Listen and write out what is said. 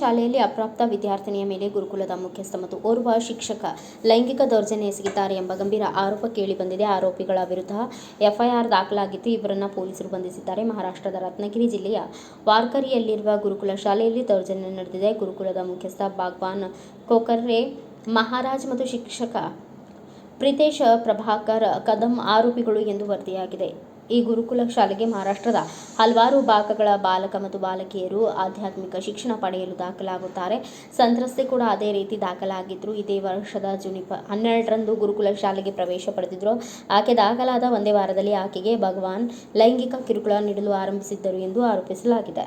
ಶಾಲೆಯಲ್ಲಿ ಅಪ್ರಾಪ್ತ ವಿದ್ಯಾರ್ಥಿನಿಯ ಮೇಲೆ ಗುರುಕುಲದ ಮುಖ್ಯಸ್ಥ ಮತ್ತು ಓರ್ವ ಶಿಕ್ಷಕ ಲೈಂಗಿಕ ದೌರ್ಜನ್ಯ ಎಸಗಿದ್ದಾರೆ ಎಂಬ ಗಂಭೀರ ಆರೋಪ ಕೇಳಿಬಂದಿದೆ ಆರೋಪಿಗಳ ವಿರುದ್ಧ ಎಫ್ಐಆರ್ ದಾಖಲಾಗಿದ್ದು, ಇವರನ್ನು ಪೊಲೀಸರು ಬಂಧಿಸಿದ್ದಾರೆ. ಮಹಾರಾಷ್ಟ್ರದ ರತ್ನಗಿರಿ ಜಿಲ್ಲೆಯ ವಾರ್ಕರಿಯಲ್ಲಿರುವ ಗುರುಕುಲ ಶಾಲೆಯಲ್ಲಿ ದೌರ್ಜನ್ಯ ನಡೆದಿದೆ. ಗುರುಕುಲದ ಮುಖ್ಯಸ್ಥ ಭಗವಾನ್ ಕೋಕರ್ರೆ ಮಹಾರಾಜ್ ಮತ್ತು ಶಿಕ್ಷಕ ಪ್ರಿತೇಶ್ ಪ್ರಭಾಕರ್ ಕದಂ ಆರೋಪಿಗಳು ಎಂದು ವರದಿಯಾಗಿದೆ. ಈ ಗುರುಕುಲ ಶಾಲೆಗೆ ಮಹಾರಾಷ್ಟ್ರದ ಹಲವಾರು ಭಾಗಗಳ ಬಾಲಕ ಮತ್ತು ಬಾಲಕಿಯರು ಆಧ್ಯಾತ್ಮಿಕ ಶಿಕ್ಷಣ ಪಡೆಯಲು ದಾಖಲಾಗುತ್ತಾರೆ. ಸಂತ್ರಸ್ತೆ ಕೂಡ ಅದೇ ರೀತಿ ದಾಖಲಾಗಿದ್ರು. ಇದೇ ವರ್ಷದ ಜೂನ್ ಇಪ್ಪ ಹನ್ನೆರಡರಂದು ಗುರುಕುಲ ಶಾಲೆಗೆ ಪ್ರವೇಶ ಪಡೆದಿದ್ರು. ಆಕೆ ದಾಖಲಾದ ಒಂದೇ ವಾರದಲ್ಲಿ ಆಕೆಗೆ ಭಗವಾನ್ ಲೈಂಗಿಕ ಕಿರುಕುಳ ನೀಡಲು ಆರಂಭಿಸಿದ್ದರು ಎಂದು ಆರೋಪಿಸಲಾಗಿದೆ.